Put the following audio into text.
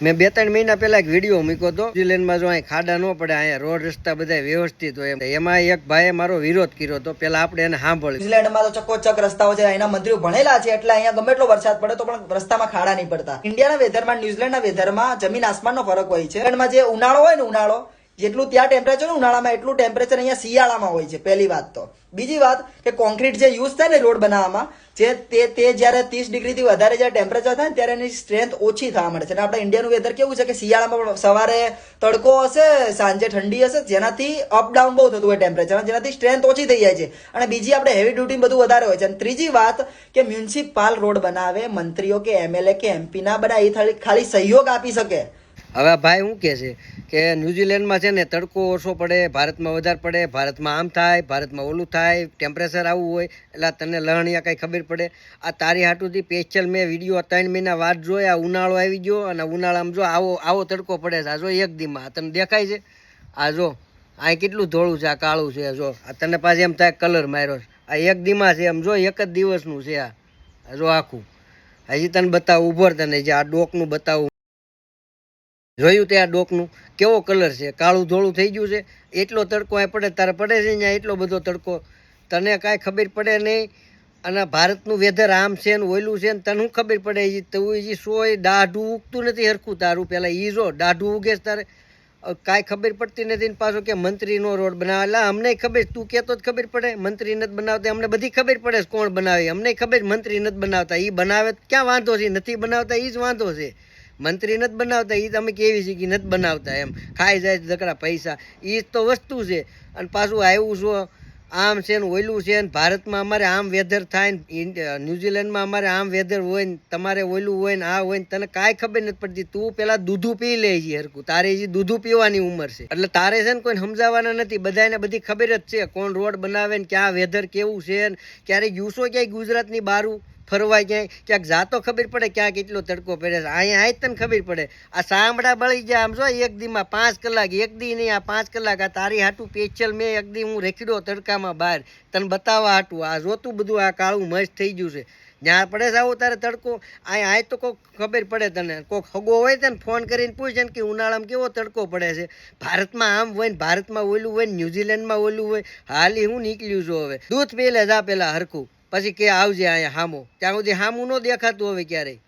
મેં બે ત્રણ મહિના પહેલા એક વીડિયો મૂક્યો હતો. ન્યુઝીલેન્ડમાં જો અહીં ખાડા ન પડે, અહીંયા રોડ રસ્તા બધા વ્યવસ્થિત હોય એમ. એમાં એક ભાઈએ મારો વિરોધ કર્યો હતો. પેલા આપણે એને સાંભળ્યું. ન્યુઝીલેન્ડમાં તો ચકોચક રસ્તાઓ છે એના મંત્રીઓ ભણેલા છે, એટલે અહીંયા ગમે એટલો વરસાદ પડે તો પણ રસ્તામાં ખાડા નહીં પડતા. ઇન્ડિયાના વેધરમાં, ન્યુઝીલેન્ડના વેધરમાં જમીન આસમાનનો ફરક હોય છે. જે ઉનાળો હોય ને ઉનાળો જેટલું ત્યાં ટેમ્પરેચર ઉનાળામાં એટલું ટેમ્પરેચર અહીંયા શિયાળામાં હોય છે, પહેલી વાત તો. બીજી વાત કે કોન્ક્રીટ જે યુઝ થાય ને રોડ બનાવવામાં, જે તે તે જ્યારે ત્રીસ ડિગ્રીથી વધારે જ્યારે ટેમ્પરેચર થાય ત્યારે એની સ્ટ્રેન્થ ઓછી થવા મળે છે. અને આપણે ઇન્ડિયાનું વેધર કેવું છે કે શિયાળામાં સવારે તડકો હશે, સાંજે ઠંડી હશે, જેનાથી અપડાઉન બહુ થતું હોય ટેમ્પરેચર જેનાથી સ્ટ્રેન્થ ઓછી થઈ જાય છે. અને બીજી આપણે હેવી ડ્યુટી બધું વધારે હોય છે. અને ત્રીજી વાત કે મ્યુનિસિપાલ રોડ બનાવે, મંત્રીઓ કે એમએલએ કે એમપી ના બનાવે, એ ખાલી સહયોગ આપી શકે. હવે ભાઈ શું કહે છે કે ન્યુઝીલેન્ડમાં છે ને તડકો ઓછો પડે, ભારતમાં વધારે પડે, ભારતમાં આમ થાય, ભારતમાં ઓલું થાય ટેમ્પરેચર આવું હોય, એટલે તને લહણિયા કાંઈ ખબર પડે. આ તારી હાટુથી સ્પેશિયલ મેં વીડિયો ત્રણ મહિના વાત જોઈ, આ ઉનાળો આવી ગયો, અને ઉનાળામાં જો આવો આવો તડકો પડે છે. આ જો એક દીમાં, આ તને દેખાય છે? આ જો, આ કેટલું ધોળું છે, આ કાળું છે જો. આ તને પાછી એમ થાય કલર માર્યો આ એક દીમાં છે એમ જો, એક જ દિવસનું છે આ જો આખું. હજી તને બતાવું, ઉભર તને જે આ ડોકનું બતાવું. જોયું તે આ ડોકનું? કેવો કલર છે? કાળું ધોળું થઈ ગયું છે? એટલો તડકો અહીં પડે, તારે પડે છે અહીંયા એટલો બધો તડકો? તને કાંઈ ખબર પડે નહીં? અને ભારતનું વેધર આમ છે ને ઓયલું છે ને, તને શું ખબર પડે? એ તું એ સોય દાઢું ઉગતું નથી હરખું તારું. પહેલાં એ જો, દાઢું ઉગે છે તારે. કાંઈ ખબર પડતી નથી ને પાછો કે મંત્રીનો રોડ બનાવે. એટલે અમને ખબર, તું કહેતો જ ખબર પડે. મંત્રી નથી બનાવતા, અમને બધી ખબર પડે કોણ બનાવે. અમને ખબર મંત્રી નથી બનાવતા. એ બનાવે ક્યાં વાંધો છે? નથી બનાવતા એ જ વાંધો છે. મંત્રી નથી બનાવતા એ તમે કેવી કે નથી બનાવતા એમ. ખાઈ જાય ધકડા પૈસા. એ તો વસ્તુ છે. અને પાછું આવ્યું શું આમ છે ને ઓયલું છે ને ભારતમાં અમારે આમ વેધર થાય ને ન્યુઝીલેન્ડમાં અમારે આમ વેધર હોય ને, તમારે ઓયલું હોય ને, આ હોય ને, તને કાંઈ ખબર નથી પડતી. તું પેલા દૂધું પી લે છે હરકું તારે હજી દૂધું પીવાની ઉંમર છે. એટલે તારે છે ને કોઈને સમજાવવાના નથી. બધાને બધી ખબર જ છે કોણ રોડ બનાવે ને ક્યાં વેધર કેવું છે ને ક્યારેક યુસો ક્યાંય ગુજરાતની બારું. ફરવા ક્યાંય ક્યાંક જાતો ખબર પડે ક્યાં કેટલો તડકો પડે છે. અહીંયા આય તને ખબર પડે. આ સાંભળા બળી ગયા, આમ જો એક દીમાં પાંચ કલાક, એક દી નહીં, આ પાંચ કલાક, આ તારી હાટું પેચલ મેં એક દી હું રેખડ્યો તડકામાં બહાર. તને બતાવવા હાટું, આ જોતું બધું, આ કાળું મસ્ત થઈ ગયું છે. જ્યાં પડે છે આવું તારે તડકો, અહીંયા આય તો કોક ખબર પડે તને. કોક હગો હોય તને, ફોન કરીને પૂછે ને કે ઉનાળામાં કેવો તડકો પડે છે. ભારતમાં આમ હોય ને, ભારતમાં ઓલું હોય ને, ન્યુઝીલેન્ડમાં ઓલું હોય, હાલી હું નીકળ્યું છું હવે. દૂધ પી લે જા પેલા હરખું. પછી કે આવજે અહીંયા હામો. ત્યાં સુધી હામું ન દેખાતું હવે ક્યારેય.